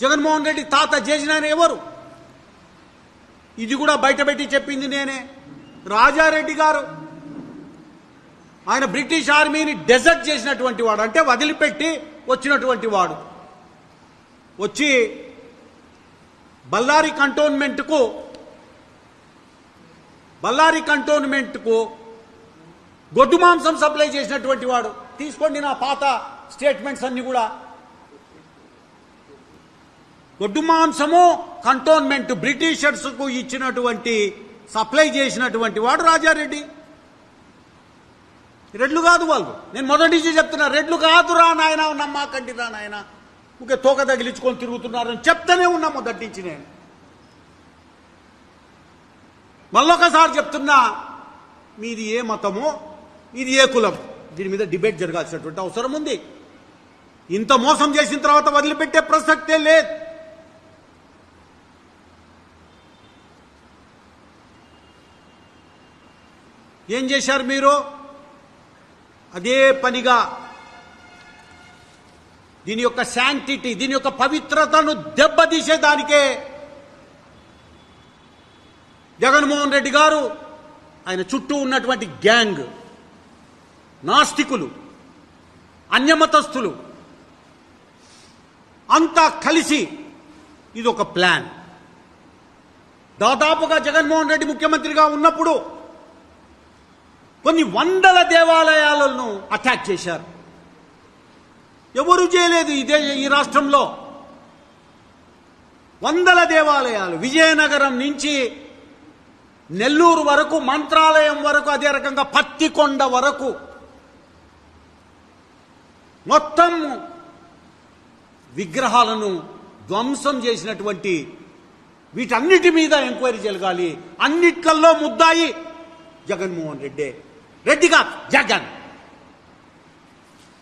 జగన్మోహన్ రెడ్డి తాత చేసిన ఎవరు? ఇది కూడా బయటపెట్టి చెప్పింది నేనే. రాజారెడ్డి గారు. ఆయన బ్రిటిష్ ఆర్మీని డెజర్ట్ చేసినటువంటి వాడు అంటే వదిలిపెట్టి వచ్చినటువంటి వాడు. వచ్చి బళ్ళారి కంటోన్మెంట్కు బళ్ళారి కంటోన్మెంట్కు గొడ్డు మాంసం సప్లై చేసినటువంటి వాడు. తీసుకోండి నా పాత స్టేట్మెంట్స్ అన్నీ కూడా. గొడ్డు మాంసము కంటోన్మెంట్ బ్రిటిషర్స్కు ఇచ్చినటువంటి సప్లై చేసినటువంటి వాడు రాజారెడ్డి. రెడ్లు కాదు వాళ్ళు. నేను మొదటి నుంచి చెప్తున్నా రెడ్లు కాదు రా నాయన నమ్మాకండి రా నాయన. ఊకే తోక తగిలించుకొని తిరుగుతున్నారని చెప్తానే ఉన్నా మొదటి నుంచి నేను. మళ్ళొకసారి చెప్తున్నా మీది ఏ మతమో ఇది ఏ కులం? దీని మీద డిబేట్ జరగాల్సినటువంటి అవసరం ఉంది. ఇంత మోసం చేసిన తర్వాత వదిలిపెట్టే ప్రసక్తే లేదు. ఏం చేశారు మీరు? అదే పనిగా దీని యొక్క శాంటిటీ దీని యొక్క పవిత్రతను దెబ్బతీసేదానికే జగన్మోహన్ రెడ్డి గారు ఆయన చుట్టూ ఉన్నటువంటి గ్యాంగ్ నాస్తికులు అన్యమతస్థులు అంతా కలిసి ఇది ఒక ప్లాన్. దాదాపుగా జగన్మోహన్ రెడ్డి ముఖ్యమంత్రిగా ఉన్నప్పుడు కొన్ని వందల దేవాలయాలను అటాక్ చేశారు. ఎవరు చేయలేదు ఇదే ఈ రాష్ట్రంలో. వందల దేవాలయాలు విజయనగరం నుంచి నెల్లూరు వరకు మంత్రాలయం వరకు అదే రకంగా పత్తికొండ వరకు మొత్తం విగ్రహాలను ధ్వంసం చేసినటువంటి వీటన్నిటి మీద ఎంక్వైరీ జరగాలి. అన్నిట్లల్లో ముద్దాయి జగన్మోహన్ రెడ్డి. రెడ్డిగా జగన్